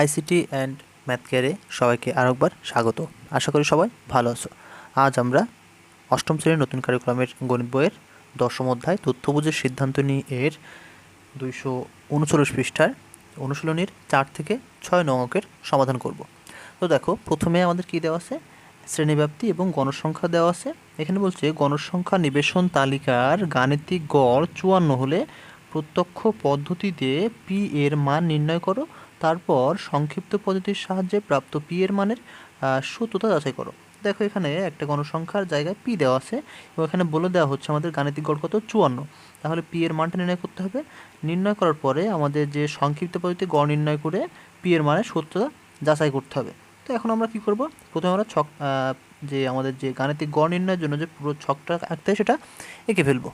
ICT and math কেয়ারে সবাইকে আরেকবার স্বাগত। আশা করি সবাই ভালো আছো। আজ আমরা অষ্টম শ্রেণির নতুন কারিকুলামের গণিত বইয়ের দশম অধ্যায় তথ্যবুঝের সিদ্ধান্ত নিয়ে এর দুইশো উনচল্লিশ পৃষ্ঠার অনুশীলনীর চার থেকে ছয় নং অঙ্কের সমাধান করব। তো দেখো, প্রথমে আমাদের কী দেওয়া আছে? শ্রেণীব্যাপ্তি এবং গণসংখ্যা দেওয়া আছে। এখানে বলছে, গণসংখ্যা নিবেশন তালিকার গাণিতিক গড় চুয়ান্ন হলে প্রত্যক্ষ পদ্ধতিতে পি এর মান নির্ণয় করো। তারপর সংক্ষিপ্ত পদ্ধতির সাহায্যে প্রাপ্ত পি এর মানের সূত্রতা যাচাই করো। দেখো এখানে একটা গণসংখ্যার জায়গায় পি দেওয়া আছে এবং এখানে বলে দেওয়া হচ্ছে আমাদের গাণিতিক গড় কত? চুয়ান্ন। তাহলে পি এর মানটা নির্ণয় করতে হবে। নির্ণয় করার পরে আমাদের যে সংক্ষিপ্ত পদ্ধতি গড় নির্ণয় করে পি এর মানের সূত্রতা যাচাই করতে হবে। তো এখন আমরা কি করব? প্রথমে আমরা ছক যে আমাদের যে গাণিতিক গড় নির্ণয়ের জন্য যে পুরো ছকটা আঁকতে সেটা এঁকে ফেলব।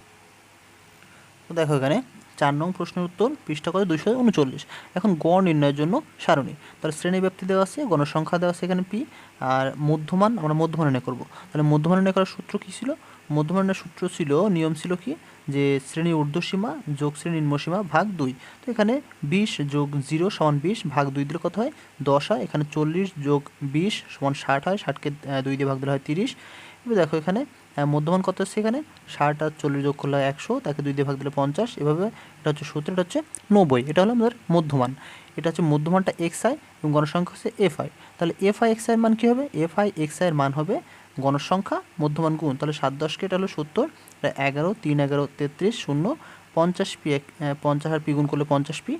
তো দেখো এখানে চার নং প্রশ্নের উত্তর পৃষ্ঠা কত দুইশো উনচল্লিশ। এখন গড় নির্ণয়ের জন্য সারণী। তাহলে শ্রেণি ব্যাপ্তি দেওয়া আছে, গণসংখ্যা দেওয়া আছে এখানে পি আর মধ্যমান আমরা মধ্যমান নির্ণয় করব। তাহলে মধ্যমান নির্ণয় করার সূত্র কী ছিল? মধ্যমান সূত্র ছিল, নিয়ম ছিল কি? যে শ্রেণি ঊর্ধ্বসীমা যোগ শ্রেণি নিম্নসীমা ভাগ দুই। তো এখানে বিশ যোগ জিরো সমান বিশ ভাগ দুই দিলে কত হয়? দশ হয়। এখানে চল্লিশ যোগ বিশ সমান ষাট হয়। ষাটকে দুই দিয়ে ভাগ দিলে হয় তিরিশ। এবার দেখো এখানে মধ্যমান কত হচ্ছে এখানে? ষাট আর চল্লিশ যোগ করলে একশো, তাকে দুই দিয়ে ভাগ দিলে পঞ্চাশ। এভাবে এটা হচ্ছে সত্তর এটা হচ্ছে নব্বই। এটা হলো আমাদের মধ্যমান। এটা হচ্ছে মধ্যমানটা এক্স আই এবং গণসংখ্যা হচ্ছে এফ আই তাহলে এফ আই এক্স আইয়ের মান কী হবে? এফ আই এক্স আইয়ের মান হবে গণসংখ্যা মধ্যমান গুণ। তাহলে সাত দশকে এটা হলো সত্তর এগারো, তিন এগারো, তেত্রিশ, শূন্য, পঞ্চাশ পি এক পঞ্চাশ আর পি গুণ করলে পঞ্চাশ পি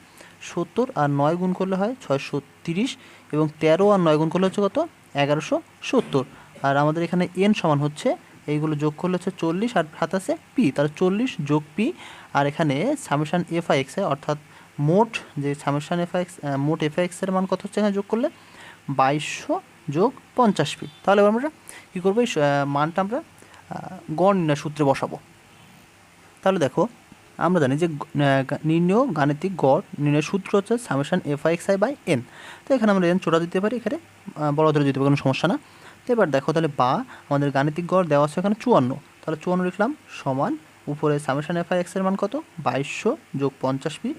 সত্তর আর নয় গুণ করলে হয় ছয়শো তিরিশ এবং তেরো আর নয় গুণ করলে হচ্ছে কত? এগারোশো সত্তর। আর আমাদের এখানে এন সমান হচ্ছে এইগুলো যোগ করলে হচ্ছে চল্লিশ আর আছে পি, তাহলে চল্লিশ যোগ পি, আর এখানে সামেশান এফ আই এক্স অর্থাৎ মোট যে সামেশান এফ আই এক্স মোট এফ আই এক্সের মান কত হচ্ছে এখানে যোগ করলে? বাইশশো যোগ পঞ্চাশ পি। তাহলে এবার আমরা কী করব? এই মানটা আমরা গড় নির্ণয় সূত্রে বসাবো। তাহলে দেখো, আমরা জানি যে নির্ণয় গাণিতিক গড় নির্ণয় সূত্র হচ্ছে summation F I X I by N. তো এখানে আমরা এন চোরা দিতে পারি, এখানে বড় ধরে দিতে পারি কোনো সমস্যা না। এবার দেখো তাহলে বা আমাদের গাণিতিক গড় দেওয়া আছে এখানে চুয়ান্ন। তাহলে চুয়ান্ন লিখলাম সমান উপরে সামেশান এফ আই এক্সের মান কত? বাইশশো যোগ পঞ্চাশ পি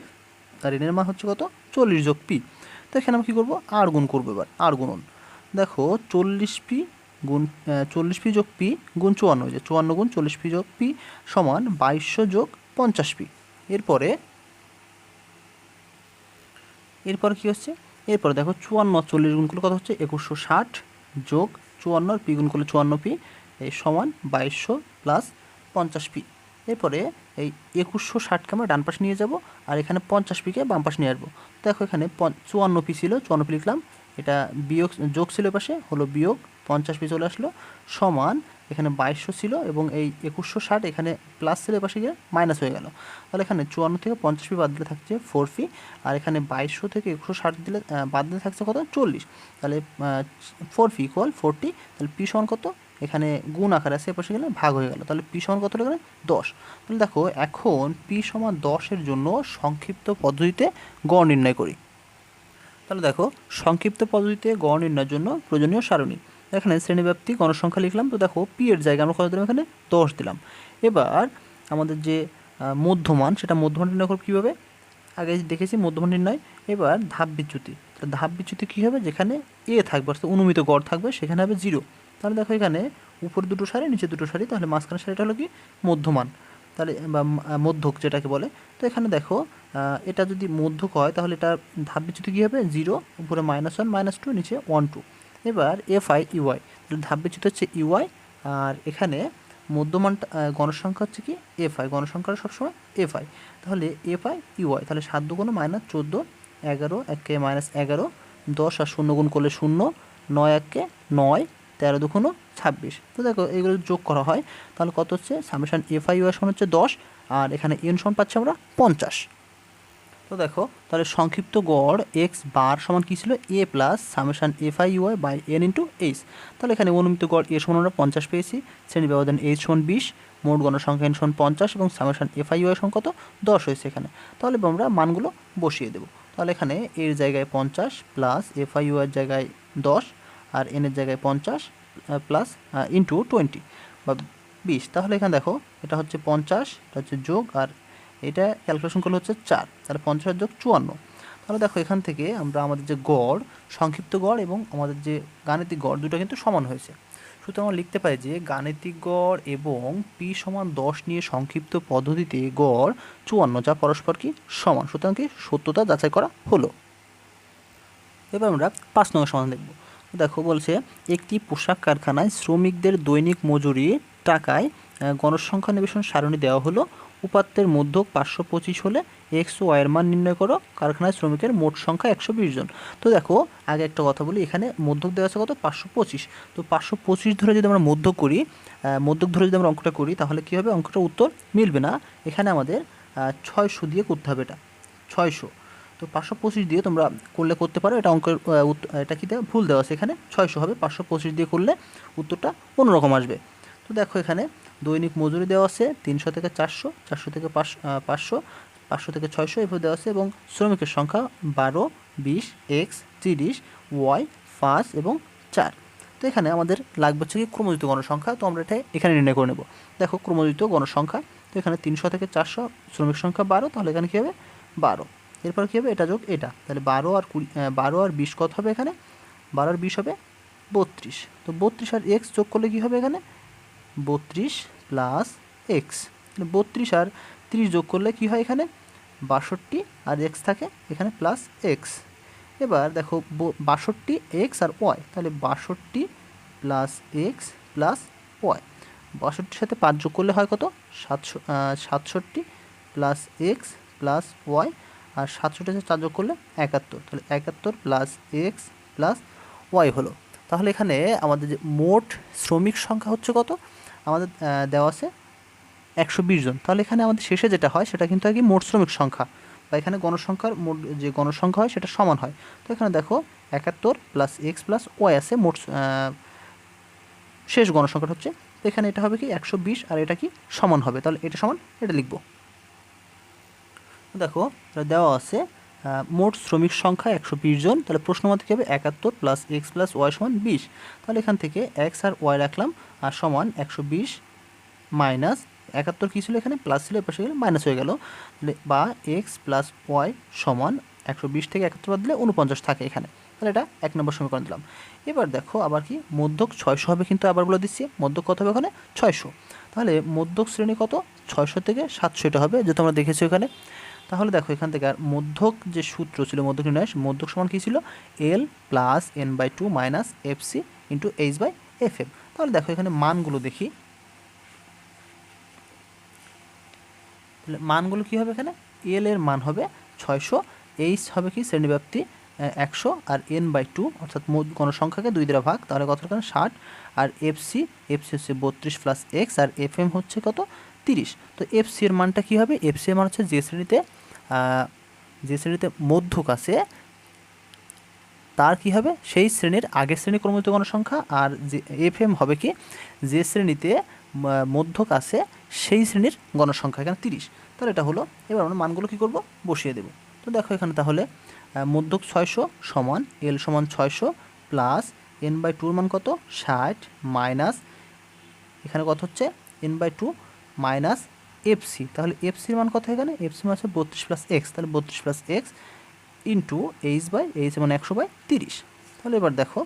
আর এনের মান হচ্ছে কত? চল্লিশ যোগ পি তো এখানে আমরা কী করব? আর গুণ করব এবার আর গুণন। দেখো চল্লিশ পি গুণ চল্লিশ পি যোগ পি গুণ চুয়ান্ন যে চুয়ান্ন গুণ চল্লিশ পি যোগ পি সমান বাইশশো যোগ পঞ্চাশ পি এরপরে, এরপর কী হচ্ছে? এরপরে দেখো চুয়ান্ন চল্লিশ গুণ করলে কত হচ্ছে? একুশশো ষাট যোগ চুয়ান্ন পি গুণ করলে চুয়ান্ন পি, এই সমান বাইশশো প্লাস পঞ্চাশ পি। এরপরে এই একুশশো ষাটকে আমরা ডান পাশে নিয়ে যাব, আর এখানে পঞ্চাশ পিকে বাম পাশে নিয়ে আসব। দেখো এখানে চুয়ান্ন পি ছিল, চুয়ান্ন পি লিখলাম। এটা বিয়োগ যোগ ছিল পাশে হলো বিয়োগ, পঞ্চাশ পি চলে আসলো, সমান এখানে বাইশশো ছিল এবং এই একুশশো ষাট এখানে প্লাস ছিল এ পাশে গিয়ে মাইনাস হয়ে গেল। তাহলে এখানে চুয়ান্ন থেকে পঞ্চাশ ফি বাদ দিলে থাকছে ফোর ফি আর এখানে বাইশশো থেকে একশো ষাট দিলে বাদ দিলে থাকছে কত? চল্লিশ। তাহলে ফোর ফি ইকুয়াল ফোরটি তাহলে পি সমান কত? এখানে গুণ আকারে আছে, এপাশে গেলে ভাগ হয়ে গেল। তাহলে পি সমান কত হলো এখানে? দশ। তাহলে দেখো, এখন পি সমান দশের জন্য সংক্ষিপ্ত পদ্ধতিতে গড় নির্ণয় করি। তাহলে দেখো, সংক্ষিপ্ত পদ্ধতিতে গড় নির্ণয়ের জন্য প্রয়োজনীয় সারণী। এখানে শ্রেণীব্যাপ্তি, গণসংখ্যা লিখলাম। তো দেখো পি এর জায়গায় আমরা কত দিলাম এখানে? দশ দিলাম। এবার আমাদের যে মধ্যমান, সেটা মধ্যমান নির্ণয় করব কীভাবে? আগে দেখেছি মধ্যমান নির্ণয়। এবার ধাপ বিচ্যুতি। ধাপ বিচ্যুতি কী হবে? যেখানে এ থাকবে, অর্থাৎ অনুমিত গড় থাকবে, সেখানে হবে জিরো তাহলে দেখো এখানে উপর দুটো সারি, নিচে দুটো সারি, তাহলে মাঝখানে সারিটা হলো কি? মধ্যমান। তাহলে, বা মধ্যক যেটাকে বলে। তো এখানে দেখো এটা যদি মধ্যক হয়, তাহলে এটা ধাপ বিচ্যুতি কী হবে? জিরো উপরে মাইনাস ওয়ান মাইনাস টু নিচে ওয়ান টু এবার এফ আই ইউআই ধাপ বিচ্যুতি হচ্ছে ইউআই, আর এখানে মধ্যমানটা গণসংখ্যা হচ্ছে কি? এফ আই গণসংখ্যা সবসময় এফ আই তাহলে এফ আই ইউআই। তাহলে সাত দুগুণ মাইনাস চোদ্দ, এগারো এককে মাইনাস এগারো, দশ আর শূন্য গুণ করলে শূন্য, নয় এককে নয়, তেরো দুগুণ ছাব্বিশ। তো দেখো, এগুলো যোগ করা হয়, তাহলে কত হচ্ছে? সামেশান এফ আই ইউআই সমান হচ্ছে দশ, আর এখানে এন সমান পাচ্ছি আমরা পঞ্চাশ। তো দেখো, তাহলে সংক্ষিপ্ত গড় এক্স বার সমান কী ছিল? A plus summation F I UI by N into H তাহলে এখানে অনুমিত গড় এ সমান আমরা পঞ্চাশ পেয়েছি। শ্রেণি ব্যবধান এইচ সমান বিশ, মোট গণসংখ্যা এন সমান পঞ্চাশ এবং সামেশান এফ আই ইউআই সমান কত? দশ হয়েছে এখানে। তাহলে আমরা মানগুলো বসিয়ে দেবো। তাহলে এখানে এর জায়গায় পঞ্চাশ প্লাস এফ আই ইউআর জায়গায় দশ আর এনের জায়গায় পঞ্চাশ প্লাস ইন্টু টোয়েন্টি বা বিশ। তাহলে এখানে দেখো, এটা হচ্ছে পঞ্চাশ, এটা হচ্ছে যোগ আর এটা ক্যালকুলেশন করলে হচ্ছে চার, তাহলে পঞ্চাশ যোগ চুয়ান্ন। তাহলে দেখো এখান থেকে আমরা আমাদের যে গড়, সংক্ষিপ্ত গড় এবং আমাদের যে গাণিতিক গড়, দুটো কিন্তু সমান হয়েছে। সুতরাং আমরা লিখতে পারি যে গাণিতিক গড় এবং পি সমান দশ নিয়ে সংক্ষিপ্ত পদ্ধতিতে গড় চুয়ান্ন, যা পরস্পর কি সমান। সুতরাং কি সত্যতা যাচাই করা হলো। এবার আমরা পাঁচ নম্বর সমাধান দেখব। দেখো বলছে, একটি পোশাক কারখানায় শ্রমিকদের দৈনিক মজুরি টাকায় গণসংখ্যা নিবেশন সারণী দেওয়া হলো। উপাত্তের মধ্যক পাঁচশো পঁচিশ হলে এক্স ও ওয়াইয়ের মান নির্ণয় করো। কারখানায় শ্রমিকের মোট সংখ্যা একশো বিশ জন। তো দেখো, আগে একটা কথা বলি, এখানে মধ্যক দেওয়া আছে কত? পাঁচশো পঁচিশ। তো পাঁচশো পঁচিশ ধরে যদি আমরা মধ্যক করি মধ্যক ধরে যদি আমরা অঙ্কটা করি, তাহলে কী হবে? অঙ্কটা উত্তর মিলবে না। এখানে আমাদের ছয়শো দিয়ে করতে হবে এটা। ছয়শো। তো পাঁচশো পঁচিশ দিয়ে তোমরা করলে করতে পারো। এটা অঙ্কের এটা কি ভুল দেওয়া আছে এখানে। ছয়শো হবে। পাঁচশো পঁচিশ দিয়ে করলে উত্তরটা অন্যরকম আসবে। তো দেখো এখানে দৈনিক মজুরি দেওয়া আছে তিনশো থেকে চারশো চারশো থেকে পাঁচশো পাঁচশো থেকে ছয়শো এভাবে দেওয়া আছে এবং শ্রমিকের সংখ্যা বারো, বিশ এক্স তিরিশ ওয়াই পাঁচ এবং চার। তো এখানে আমাদের লাগবে হচ্ছে কি ক্রমযুক্ত গণসংখ্যা, তো আমরা এটা এখানে নির্ণয় করে নেব। দেখো ক্রমযুক্ত গণসংখ্যা, তো এখানে তিনশো থেকে চারশো শ্রমিক সংখ্যা বারো, তাহলে এখানে কী হবে? বারো। এরপর কী হবে? এটা যোগ এটা। তাহলে বারো আর কুড়ি বারো আর বিশ কত হবে এখানে? বারো আর বিশ হবে বত্রিশ। তো বত্রিশ আর এক্স যোগ করলে কী হবে এখানে? বত্রিশ প্লাস এক্স বত্রিশ আর তিরিশ যোগ করলে কী হয় এখানে? বাষট্টি আর এক্স থাকে এখানে প্লাস এক্স এবার দেখো বাষট্টি এক্স আর ওয়াই তাহলে বাষট্টি প্লাস এক্স প্লাস ওয়াই বাষট্টির সাথে পাঁচ যোগ করলে হয় কত? সাতশো সাতষট্টি প্লাস এক্স প্লাস ওয়াই আর সাতষট্টি সাথে চার যোগ করলে একাত্তর। তাহলে একাত্তর প্লাস এক্স প্লাস ওয়াই হলো। তাহলে এখানে আমাদের যে মোট শ্রমিক সংখ্যা হচ্ছে কত? আমাদের দেওয়া আছে একশো বিশ জন। তাহলে এখানে আমাদের শেষে যেটা হয়, সেটা কিন্তু আগে মোট শ্রমিক সংখ্যা। বা এখানে গণসংখ্যার মোট, যে গণসংখ্যা হয়, সেটা সমান হয়। তো এখানে দেখো, একাত্তর প্লাস এক্স প্লাস ওয়াই আছে, মোট শেষ গণসংখ্যাটা হচ্ছে। তো এখানে এটা হবে কি একশো বিশ, আর এটা কি সমান হবে। তাহলে এটা সমান, এটা লিখব। দেখো দেওয়া আছে মোট শ্রমিক সংখ্যা একশো বিশ জন। তাহলে প্রশ্ন মতে কী হবে? একাত্তর প্লাস এক্স প্লাস ওয়াই সমান বিশ। তাহলে এখান থেকে এক্স আর ওয়াই রাখলাম। আর সমান একশো বিশ মাইনাস একাত্তর কী ছিল এখানে? প্লাস ছিল এপাশে গেলে মাইনাস হয়ে গেল। বা এক্স প্লাস ওয়াই সমান একশো বিশ থেকে একাত্তর বাদ দিলে উনপঞ্চাশ থাকে এখানে। তাহলে এটা এক নম্বর সমীকরণ দিলাম। এবার দেখো আবার কি? মধ্যক ছয়শো হবে কিন্তু আবার বলে দিচ্ছি। মধ্যক কত হবে ওখানে ছয়শো। তাহলে মধ্যক শ্রেণি কত? ছয়শো থেকে সাতশো এটা হবে যেহেতু আমরা দেখেছি ওখানে তাহলে দেখো এখান থেকে আর মধ্যক যে সূত্র ছিল, মধ্যক নির্ণয় মধ্যক সমান কী ছিল? L plus N by two minus F C into H by F M তাহলে দেখো এখানে মানগুলো দেখি। তাহলে মানগুলো কী হবে এখানে? এল এর মান হবে ছয়শো এইচ হবে কি শ্রেণীব্যাপ্তি একশো, আর এন বাই টু অর্থাৎ গণসংখ্যাকে দুই দ্বারা ভাগ, তাহলে কত এখানে? ষাট। আর এফ সি এফ সি হচ্ছে বত্রিশ প্লাস এক্স আর এফ এম হচ্ছে কত? তিরিশ। তো এফ সি এর মানটা কী হবে? এফ সি এর মান হচ্ছে যে শ্রেণীতে যে শ্রেণীতে মধ্যক আছে তার কি হবে? সেই শ্রেণির আগের শ্রেণি ক্রমিত গণসংখ্যা আর যে এফ এম হবে কি? যে শ্রেণীতে আহ, মধ্যক আছে সেই শ্রেণির গণসংখ্যা এখানে তিরিশ। তাহলে এটা হলো এবার আমরা মানগুলো কী করব? বসিয়ে দেব। তো দেখো এখানে তাহলে মধ্যক ছয়শো সমান এল সমান ছয়শো প্লাস এন বাই টুর মান কত? ষাট মাইনাস এখানে কত হচ্ছে? N by two minus FC তাহলে এফসির মান কত এখানে? এফসি মান হচ্ছে বত্রিশ প্লাস এক্স তাহলে বত্রিশ plus X into H by H মানে একশো বাই তিরিশ। তাহলে এবার দেখো,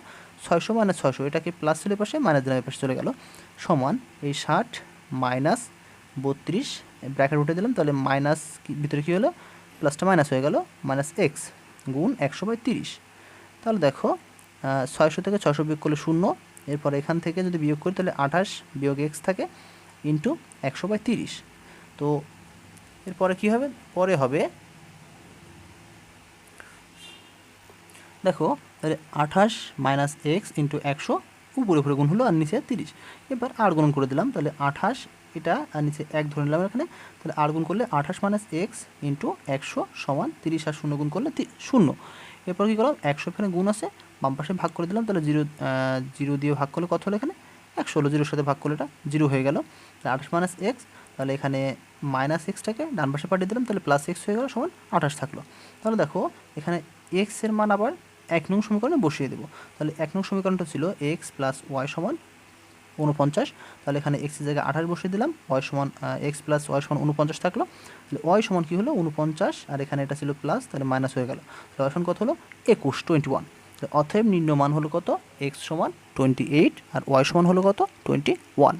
ছয়শো মাইনাস ছয়শো এটাকে প্লাস চলে পাশে? মাইনাস দিলাম পাশে চলে গেল। সমান এই ষাট মাইনাস বত্রিশ ব্র্যাকেট উঠে দিলাম, তাহলে মাইনাস ভিতরে কী হলো? প্লাসটা মাইনাস হয়ে গেল মাইনাস এক্স গুণ একশো বাই তিরিশ। তাহলে দেখো ছয়শো থেকে ছয়শো বিয়োগ করলে শূন্য, এরপর এখান থেকে যদি বিয়োগ করি, তাহলে আঠাশ বিয়োগ এক্স থাকে ইন্টু একশো বাই তিরিশ। তো এরপরে কী হবে? পরে হবে দেখো, তাহলে আঠাশ মাইনাস এক্স ইন্টু একশো, উপরে উপরে গুণ হলো আর নিচে তিরিশ। এবার আর গুণ করে দিলাম, তাহলে আঠাশ, এটা আর নিচে এক ধরে নিলাম এখানে, তাহলে আর গুণ করলে আঠাশ মাইনাস এক্স ইন্টু একশো সমান তিরিশ আর শূন্য গুণ করলে শূন্য। এরপর কী করলাম? একশো এখানে গুণ আছে, বাম পাশে ভাগ করে দিলাম, তাহলে জিরো জিরো দিয়ে ভাগ করলে কত হলো এখানে? একশো হলো জিরোর সাথে ভাগ করলে এটা জিরো হয়ে গেল। তাহলে আঠাশ মাইনাস এক্স তাহলে এখানে মাইনাস এক্সটাকে ডান পাশে পাঠিয়ে দিলাম, তাহলে প্লাস এক্স হয়ে গেল সমান আঠাশ থাকল। তাহলে দেখো, এখানে এক্সের মান আবার এক নং সমীকরণে বসিয়ে দেবো। তাহলে এক নং সমীকরণটা ছিল এক্স প্লাস ওয়াই সমান উনপঞ্চাশ তাহলে এখানে এক্সের জায়গায় আঠাশ বসিয়ে দিলাম ওয়াই সমান এক্স প্লাস ওয়াই সমান উনপঞ্চাশ থাকল। তাহলে ওয়াই সমান কী হলো? উনপঞ্চাশ আর এখানে এটা ছিল প্লাস তাহলে মাইনাস হয়ে গেল। তাহলে ওয়াই সমান কত হলো? একুশ টোয়েন্টি ওয়ান অতএব নিম্ন মান হলো কত? এক্স সমান টোয়েন্টি এইট আর ওয়াই সমান হলো কত? টোয়েন্টি ওয়ান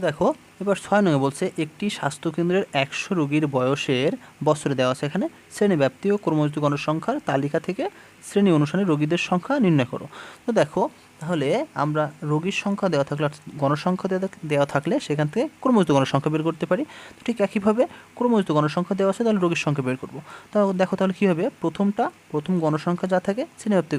দেখো, এবার ছয় নয় বলছে, একটি স্বাস্থ্যকেন্দ্রের একশো রোগীর বয়সের বছরে দেওয়া আছে এখানে শ্রেণি ব্যাপ্তি ও কর্মযুক্ত গণসংখ্যার তালিকা থেকে শ্রেণি অনুসারে রোগীদের সংখ্যা নির্ণয় করো। তো দেখো, তাহলে আমরা রোগীর সংখ্যা দেওয়া থাকলে গণসংখ্যা দেওয়া থাক- দেওয়া থাকলে সেখান থেকে কর্মযুক্ত গণসংখ্যা বের করতে পারি। তো ঠিক একইভাবে কর্মযুক্ত গণসংখ্যা দেওয়া আছে, তাহলে রোগীর সংখ্যা বের করব। তো দেখো তাহলে কী হবে? প্রথমটা, প্রথম গণসংখ্যা যা থাকে, শ্রেণীব্যাপ্তি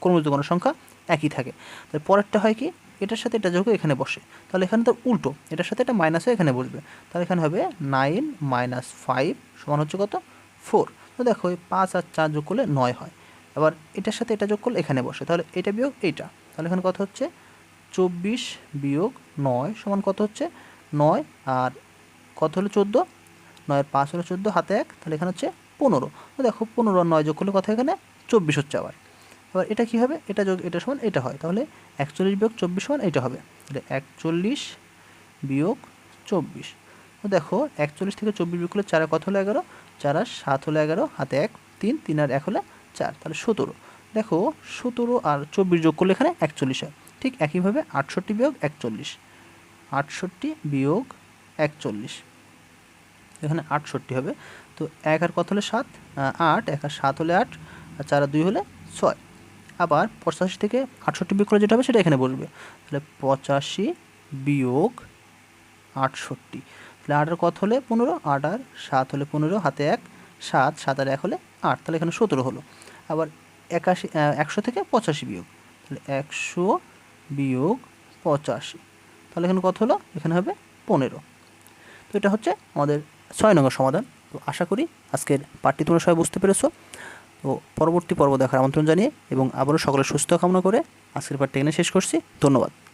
কর্মযুক্ত গণসংখ্যা একই থাকে। তার পরেরটা হয় কি? এটার সাথে এটা যোগ এখানে বসে। তাহলে এখানে তো উল্টো, এটার সাথে এটা মাইনাস হয়ে এখানে বসবে। তাহলে এখানে হবে নাইন মাইনাস ফাইভ সমান হচ্ছে কত? ফোর তো দেখো, এই পাঁচ আর চার যোগ করলে নয় হয়। এবার এটার সাথে এটা যোগ করলে এখানে বসে। তাহলে এটা বিয়োগ এইটা। তাহলে এখানে কত হচ্ছে? চব্বিশ বিয়োগ নয় সমান কত হচ্ছে? নয়। আর কত হলো চোদ্দ? নয়ের পাঁচ হলো চোদ্দ, হাতে এক। তাহলে এখানে হচ্ছে পনেরো। তো দেখো, পনেরো আর নয় যোগ করলে কথা এখানে? চব্বিশ হচ্ছে আবার। এবার এটা কী হবে? এটা যোগ, এটা সমান, এটা হয়। তাহলে একচল্লিশ বিয়োগ চব্বিশ সমান এটা হবে। তাহলে একচল্লিশ বিয়োগ চব্বিশ। দেখো, একচল্লিশ থেকে চব্বিশ বিয়োগ করলে চার কত হলো এগারো? চার সাত হলো এগারো, হাতে এক, তিন তিন আর এক হলে চার। তাহলে সতেরো। দেখো, সতেরো আর চব্বিশ যোগ করলে এখানে একচল্লিশ হয়। ঠিক একইভাবে আটষট্টি বিয়োগ একচল্লিশ। আটষট্টি বিয়োগ একচল্লিশ। এখানে আটষট্টি হবে। তো এক আর কত হলে সাত? আট। এক আর সাত হলে আট, আর চার আর দুই হলে ছয়। আবার পঁচাশি থেকে আটষট্টি বিয়োগ করে যেটা হবে সেটা এখানে বসবে তাহলে পঁচাশি বিয়োগ আটষট্টি। তাহলে আট আর কত হলে? পনেরো। আট আর সাত হলে পনেরো, হাতে এক, সাত সাত আর এক হলে আট। তাহলে এখানে সতেরো হলো। আবার একাশি একশো থেকে পঁচাশি বিয়োগ। তাহলে একশো বিয়োগ পঁচাশি। তাহলে এখানে কত হলো? এখানে হবে পনেরো। তো এটা হচ্ছে আমাদের ছয় নম্বর সমাধান। তো আশা করি আজকের পাঠটি তোমরা সবাই বুঝতে পেরেছ। তো পরবর্তী পর্ব দেখার আমন্ত্রণ জানিয়ে এবং আবারও সকলের সুস্থ কামনা করে আজকের পাঠটা এখানে শেষ করছি। ধন্যবাদ।